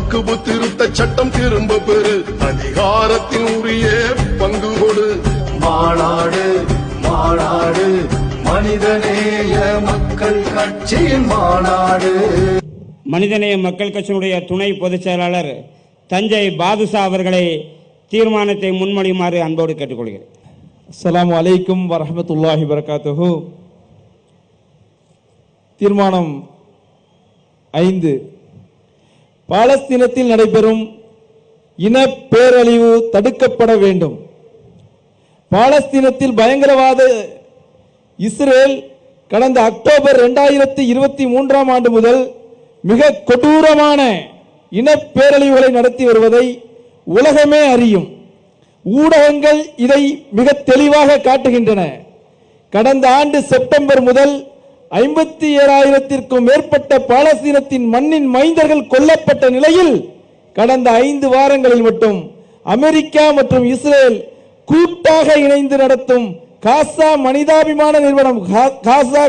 வக்குபு திருத்த சட்டம் திரும்ப பெறு. அதிகாரத்தின் உரிய பங்கு கொடு. மாநாடு மாநாடு மனிதநேய மக்கள் கட்சியின் மாநாடு. மனிதநேய மக்கள் கட்சியினுடைய துணை பொதுச் செயலாளர் தஞ்சை பாதுஷா அவர்களை தீர்மானத்தை முன்மொழியுமாறு அன்போடு கேட்டுக்கொள்கிறேன். அஸ்ஸலாமு அலைக்கும் வரஹ்மத்துல்லாஹி வரகாத்துஹு தீர்மானம் ஐந்து. பாலஸ்தீனத்தில் நடைபெறும் இன பேரழிவு தடுக்கப்பட வேண்டும். பாலஸ்தீனத்தில் பயங்கரவாத இஸ்ரேல் கடந்த அக்டோபர் இரண்டாயிரத்தி இருபத்தி மூன்றாம் ஆண்டு முதல் மிக கொடூரமான இன பேரழிவுகளை நடத்தி வருவதை உலகமே அறியும். ஊடகங்கள் இதை மிக தெளிவாக காட்டுகின்றன. கடந்த ஆண்டு செப்டம்பர் முதல் ஐம்பத்தி ஏழாயிரத்திற்கும் மேற்பட்ட பாலஸ்தீனத்தின் மண்ணின் மைந்தர்கள் கொல்லப்பட்ட நிலையில் கடந்த ஐந்து வாரங்களில் மட்டும் அமெரிக்கா மற்றும் இஸ்ரேல் கூட்டாக இணைந்து நடத்தும் காசா மனிதாபிமான நிறுவனம் கா- காசா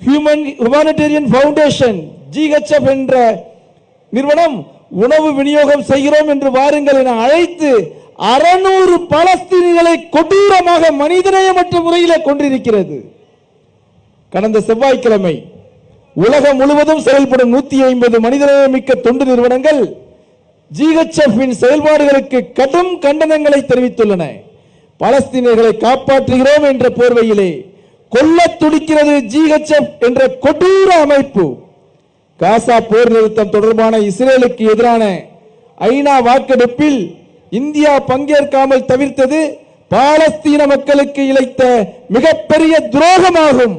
ஹியூமன் ஹுமானிடேரியன் ஃபவுண்டேஷன் ஜிஹெச்எஃப் என்ற நிறுவனம் உணவு விநியோகம் செய்கிறோம் என்று வாருங்கள் என அழைத்து அறநூறு பலஸ்தீனிகளை கொடூரமாக மனிதநேயமற்ற முறையில் கொண்டிருக்கிறது கடந்த செவ்வாய்க்கிழமை உலகம் முழுவதும் செயல்படும் நூத்தி ஐம்பது மனிதநேயமிக்க தொண்டு நிறுவனங்கள் GHF செயல்பாடுகளுக்கு கடும் கண்டனங்களை தெரிவித்துள்ளன. பலஸ்தீனர்களை காப்பாற்றுகிறோம் என்ற போர்வையிலே கொல்ல துடிக்கிறது ஜிஹெச்எஃப் என்ற கொடூர அமைப்பு. காசா போர் நிறுத்தம் தொடர்பான இஸ்ரேலுக்கு எதிரான ஐநா வாக்கெடுப்பில் இந்தியா பங்கேற்காமல் தவிர்த்தது பாலஸ்தீன மக்களுக்கு இழைத்த மிகப்பெரிய துரோகமாகும்.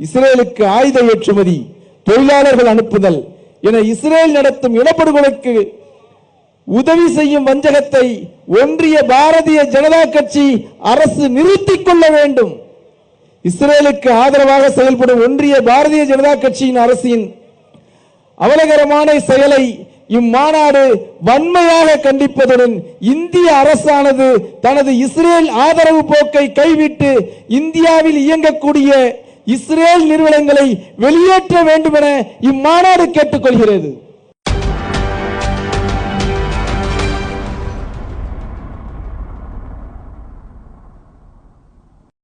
இஸ்ரேலுக்கு ஆயுத ஏற்றுமதி தொழிலாளர்கள் அனுப்புதல் என இஸ்ரேல் நடத்தும் இனப்படுகொலைக்கு உதவி செய்யும் வஞ்சகத்தை ஒன்றிய பாரதிய ஜனதா கட்சி அரசு நிறுத்திக் கொள்ள வேண்டும். இஸ்ரேலுக்கு ஆதரவாக செயல்படும் ஒன்றிய பாரதிய ஜனதா கட்சியின் அரசின் அவலகரமான செயலை இம்மாநாடு வன்மையாக கண்டிப்பதுடன் இந்திய அரசானது தனது இஸ்ரேல் ஆதரவு போக்கை கைவிட்டு இந்தியாவில் இயங்கக்கூடிய இஸ்ரேல் நிறுவனங்களை வெளியேற்ற வேண்டும் என இம்மாநாடு கேட்டுக்கொள்கிறது.